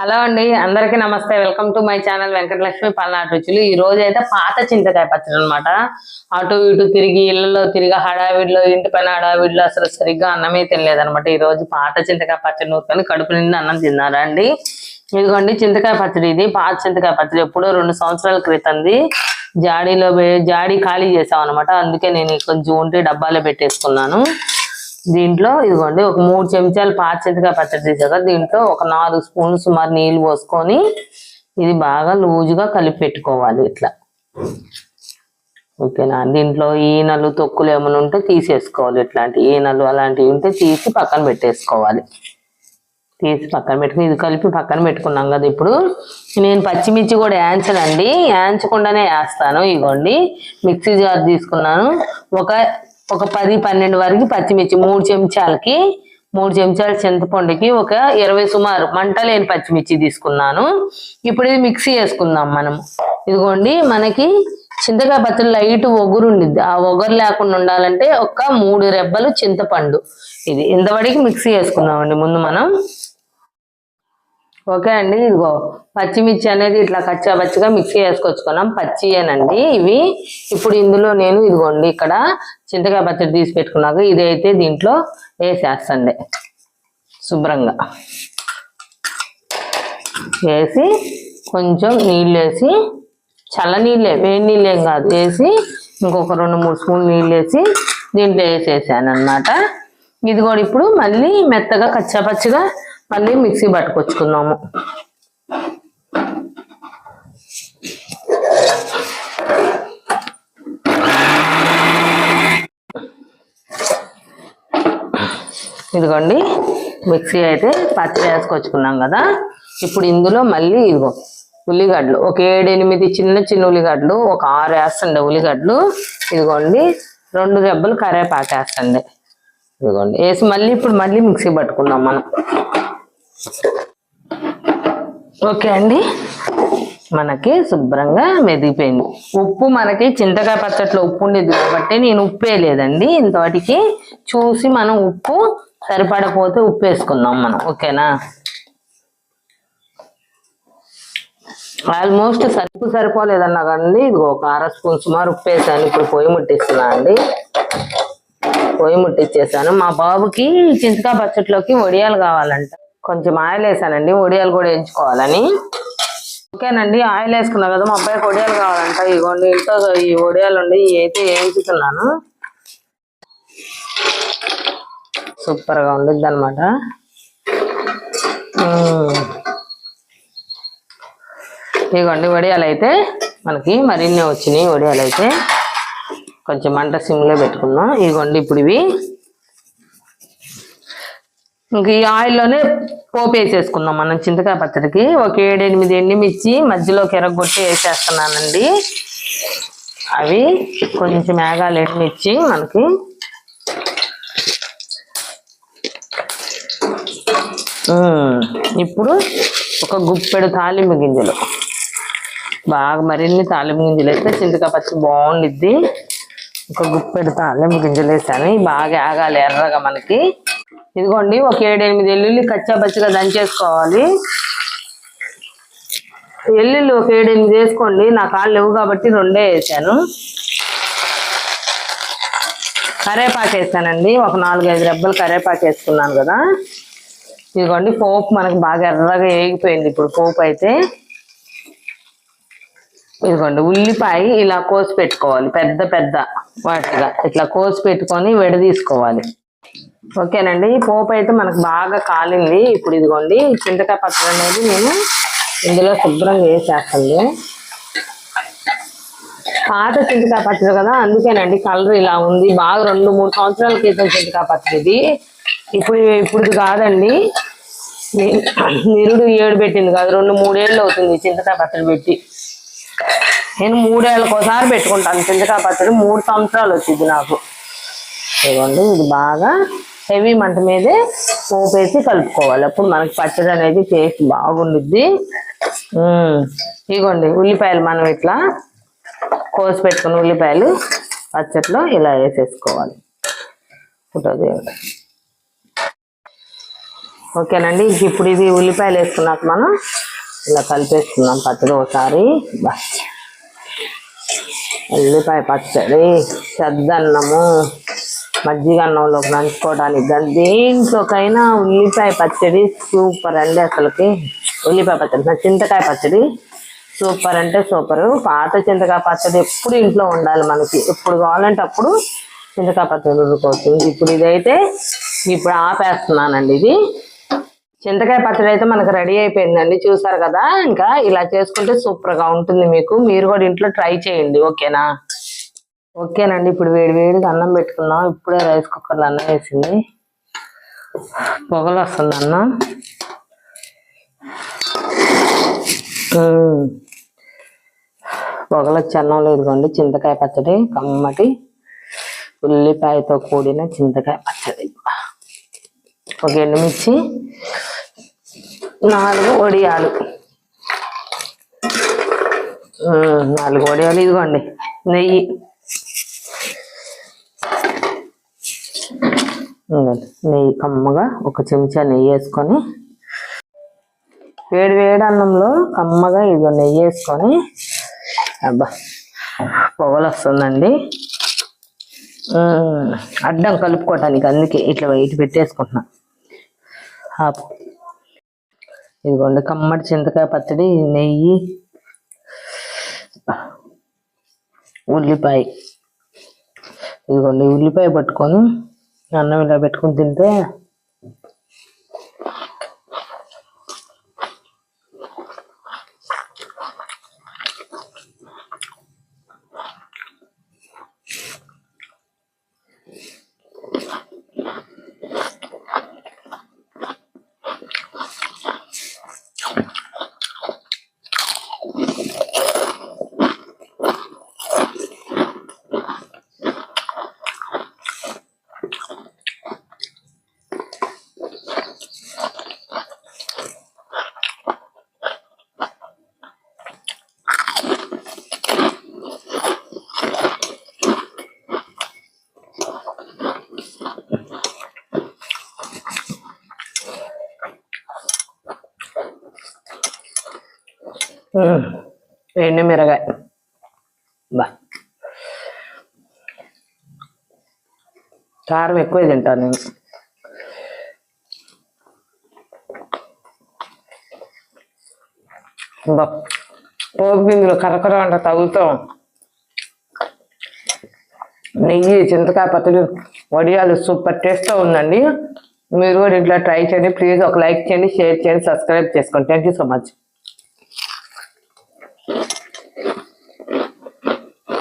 Hello అండి అందరికీ నమస్తే. Welcome to my channel Venkatalakshmi పల్నాటి రుచులు. ఈ రోజు అయితే పాత చింతకాయ పచ్చడి అనమాట అటు ఇటు తిరిగి ఇళ్ళలో తిరిగి హడావిడిలో ఇంటి పైన హడావిడిలో అసలు సరిగ్గా అన్నమే తినలేదు అనమాట ఈ రోజు పాత చింతకాయ పచ్చడి నూరుకొని కడుపు నిండా అన్నం తిన్నారా అండి? ఇదిగోండి చింతకాయ పచ్చడి ఇది. పాత చింతకాయ పచ్చడి ఎప్పుడో రెండు సంవత్సరాల క్రితంది. జాడీలో జాడీ ఖాళీ చేసాం అనమాట అందుకే నేను కొంచెం ఉంటే డబ్బాలో పెట్టేసుకున్నాను. దీంట్లో ఇదిగోండి ఒక మూడు చెంచాలు పాచిగా పచ్చడి తీసాక దీంట్లో ఒక నాలుగు స్పూన్లు సుమారు నీళ్ళు పోసుకొని ఇది బాగా లూజుగా కలిపి పెట్టుకోవాలి ఇట్లా. ఓకేనా? దీంట్లో ఈనలు తొక్కులు ఏమైనా ఉంటే తీసేసుకోవాలి ఇట్లాంటి ఈనలు అలాంటివి ఉంటే తీసి పక్కన పెట్టేసుకోవాలి. తీసి పక్కన పెట్టుకుని ఇది కలిపి పక్కన పెట్టుకున్నాం కదా ఇప్పుడు. నేను పచ్చిమిర్చి కూడా యాంచనండి యాంచకుండానే వేస్తాను ఇగోండి మిక్సీ జార్ తీసుకున్నాను. ఒక ఒక పది పన్నెండు వరకు పచ్చిమిర్చి మూడు చెంచాలకి మూడు చెంచాల చింతపండుకి ఒక ఇరవై సుమారు మంట లేని పచ్చిమిర్చి తీసుకున్నాను. ఇప్పుడు ఇది మిక్సీ వేసుకుందాం మనం. ఇదిగోండి మనకి చింతకాయ పచ్చడి లైట్ ఒగురు ఉండిద్ది. ఆ ఒగరు లేకుండా ఉండాలంటే ఒక మూడు రెబ్బలు చింతపండు. ఇది ఇంతవరకు మిక్సీ వేసుకుందామండి ముందు మనం ఓకే అండి ఇదిగో పచ్చిమిర్చి అనేది ఇట్లా కచ్చా పచ్చిగా మిక్సీ వేసుకొచ్చుకున్నాం పచ్చియేనండి ఇవి. ఇప్పుడు ఇందులో నేను ఇదిగోండి ఇక్కడ చింతకాయ పచ్చడి తీసి పెట్టుకున్నాక ఇదైతే దీంట్లో వేసేస్తండి శుభ్రంగా. వేసి కొంచెం నీళ్ళు వేసి చల్ల నీళ్ళే వేడి నీళ్ళు ఏం కాదు వేసి ఇంకొక రెండు మూడు స్పూన్లు నీళ్ళు వేసి దీంట్లో వేసేసాను అనమాట ఇది కూడా ఇప్పుడు మళ్ళీ మెత్తగా కచ్చా పచ్చిగా మళ్ళీ మిక్సీ పట్టుకొచ్చుకుందాము. ఇదిగోండి మిక్సీ అయితే పచ్చడి వేసుకొచ్చుకున్నాం కదా. ఇప్పుడు ఇందులో మళ్ళీ ఇదిగో ఉల్లిగడ్డలు ఒక ఏడు ఎనిమిది చిన్న చిన్న ఉల్లిగడ్డలు ఒక ఆరు వేస్తుండే ఉల్లిగడ్డలు. ఇదిగోండి రెండు దెబ్బలు కరేపాకు వేస్తుండే. ఇదిగోండి వేసి మళ్ళీ ఇప్పుడు మళ్ళీ మిక్సీ పట్టుకున్నాం మనం. ఓకే అండి. మనకి శుభ్రంగా మెదిగిపోయింది. ఉప్పు మనకి చింతకాయ పచ్చట్లో ఉప్పు ఉండేది కాబట్టి నేను ఉప్పు వేయలేదండి ఇంతవాటికి చూసి మనం ఉప్పు సరిపడకపోతే ఉప్పు వేసుకుందాం మనం. ఓకేనా? ఆల్మోస్ట్ సరుపు సరిపోలేదన్నా కానీ ఇది ఒక అర స్పూన్ సుమారు ఉప్పు వేసాను ఇప్పుడు పొయ్యి ముట్టిస్తున్నా అండి. పొయ్యి ముట్టించేసాను మా బాబుకి చింతకాయ పచ్చట్లోకి వడియాలు కావాలంట. కొంచెం ఆయిల్ వేసానండి వడియాలు కూడా వేయించుకోవాలని. ఓకేనండి ఆయిల్ వేసుకున్నా కదా మా అబ్బాయికి వడియాలు కావాలంట ఇగోండి ఇంట్లో ఈ వడియాలు ఉండి ఇవి అయితే వేయించుతున్నాను. సూపర్గా ఉండిద్ది అనమాట ఇదిగోండి వడియాలు అయితే మనకి మరిన్ని వచ్చినాయి వడియాలు అయితే కొంచెం మంట సిమ్లో పెట్టుకుందాం ఇగోండి ఇప్పుడు ఇవి ఇంక ఈ ఆయిల్లోనే పోపు వేసేసుకుందాం. మనం చింతకాయ పచ్చడికి ఒక ఏడు ఎనిమిది ఎండిమిర్చి మధ్యలోకి ఎరగొట్టి వేసేస్తున్నానండి. అవి కొంచెం మేఘాలు ఎండిమిర్చి మనకి. ఇప్పుడు ఒక గుప్పెడు తాలింపు గింజలు. బాగా మరిన్ని తాలింపు గింజలు వేస్తే చింతకాయ పచ్చడి బాగుండిద్ది. ఒక గుప్పెడు తాలింపు గింజలు వేసాను. బాగా ఆగాలి ఎర్రగా మనకి. ఇదిగోండి ఒక ఏడెనిమిది ఎల్లుల్లి కచ్చా బచ్చిగా దంచేసుకోవాలి. ఎల్లుల్లి ఒక ఏడెనిమిది వేసుకోండి నా కాళ్ళు లేవు కాబట్టి రెండే వేసాను. కరేపాకు వేసానండి ఒక నాలుగైదు రెబ్బలు కరేపాకు వేసుకున్నాను కదా. ఇదిగోండి పోపు మనకు బాగా ఎర్రగా వేగిపోయింది ఇప్పుడు పోపు అయితే. ఇదిగోండి ఉల్లిపాయ ఇలా కోసి పెట్టుకోవాలి పెద్ద పెద్ద వాటిగా. ఇట్లా కోసి పెట్టుకొని విడదీసుకోవాలి ఓకేనండి. పోపు అయితే మనకు బాగా కాలింది. ఇప్పుడు ఇదిగోండి చింతకాయ పచ్చడి అనేది నేను ఇందులో శుభ్రంగా వేసేస్తాను పాత చింతకాయ పచ్చడి కదా అందుకేనండి కలర్ ఇలా ఉంది. బాగా రెండు మూడు సంవత్సరాల క్రితం చింతకాయ పచ్చడి ఇది. ఇప్పుడు ఇప్పుడు కాదండి. నిరుడు ఏడు పెట్టింది కాదు రెండు మూడేళ్ళు అవుతుంది చింతకాయ పచ్చడి పెట్టి. నేను మూడేళ్ళకి ఒకసారి పెట్టుకుంటాను చింతకాయ పచ్చడి మూడు సంవత్సరాలు వచ్చింది నాకు. ఇదిగోండి ఇది బాగా హెవీ మంట మీదే పోపేసి కలుపుకోవాలి. అప్పుడు మనకి పచ్చడి అనేది టేస్ట్ బాగుండుద్ది. ఇగోండి ఇదిగోండి ఉల్లిపాయలు మనం ఇట్లా కోసి పెట్టుకున్న ఉల్లిపాయలు పచ్చట్లో ఇలా వేసేసుకోవాలి. ఫోటోది ఓకేనండి ఇప్పుడు ఇది ఉల్లిపాయలు వేసుకున్నాక మనం ఇలా కలిపేసుకున్నాం పచ్చడి ఒకసారి. ఉల్లిపాయ పచ్చడి సద్దన్నము. మజ్జిగ అన్నంలోకి నంచుకోవడానికి కానీ దేంట్లోకైనా ఉల్లిపాయ పచ్చడి సూపర్ అండి అసలుకి. ఉల్లిపాయ పచ్చడి చింతకాయ పచ్చడి సూపర్ అంటే సూపర్. పాత చింతకాయ పచ్చడి ఎప్పుడు ఇంట్లో ఉండాలి మనకి. ఎప్పుడు కావాలంటే అప్పుడు చింతకాయ పచ్చడి ఉడుకోవచ్చు ఇప్పుడు ఇదైతే ఇప్పుడు ఆపేస్తున్నానండి ఇది. చింతకాయ పచ్చడి అయితే మనకు రెడీ అయిపోయిందండి. చూసారు కదా? ఇంకా ఇలా చేసుకుంటే సూపర్గా ఉంటుంది మీకు. మీరు కూడా ఇంట్లో ట్రై చేయండి. ఓకేనా? ఓకేనండి ఇప్పుడు వేడి వేడిగా అన్నం పెట్టుకున్నాం. ఇప్పుడే రైస్ కుక్కర్లో అన్నం వేసింది. పొగలు వస్తుంది అన్నం పొగలు వచ్చి అన్నంలో ఇదిగోండి చింతకాయ పచ్చడి కమ్మటి ఉల్లిపాయతో కూడిన చింతకాయ పచ్చడి. ఒక ఎండుమిర్చి నాలుగు వడియాలు. నాలుగు వడియాలు ఇదిగోండి నెయ్యి. నెయ్యి కమ్మగా ఒక చెంచా నెయ్యి వేసుకొని వేడి వేడి అన్నంలో కమ్మగా ఇది నెయ్యి వేసుకొని అబ్బా పొగలు వస్తుందండి. అడ్డం కలుపుకోవటానికి అందుకే ఇట్లా ఇటు పెట్టేసుకుంటున్నా. ఆపు. ఇదిగోండి కమ్మటి చింతకాయ పచ్చడి నెయ్యి ఉల్లిపాయ. ఇదిగోండి ఉల్లిపాయ పట్టుకొని అన్నం ఇలా పెట్టుకుని తింటే ఎండు మిరగాయ? బా. కారం ఎక్కువ తింటాను నేను. బా. పోపు గింజలు కరకర అంట తగులుతాం. నెయ్యి చింతకాయ పచ్చడి వడియాలు సూపర్ టేస్ట్తో ఉందండి. మీరు కూడా ఇట్లా ట్రై చేయండి. ప్లీజ్ ఒక లైక్ చేయండి షేర్ చేయండి సబ్స్క్రైబ్ చేసుకోండి. Thank you so much.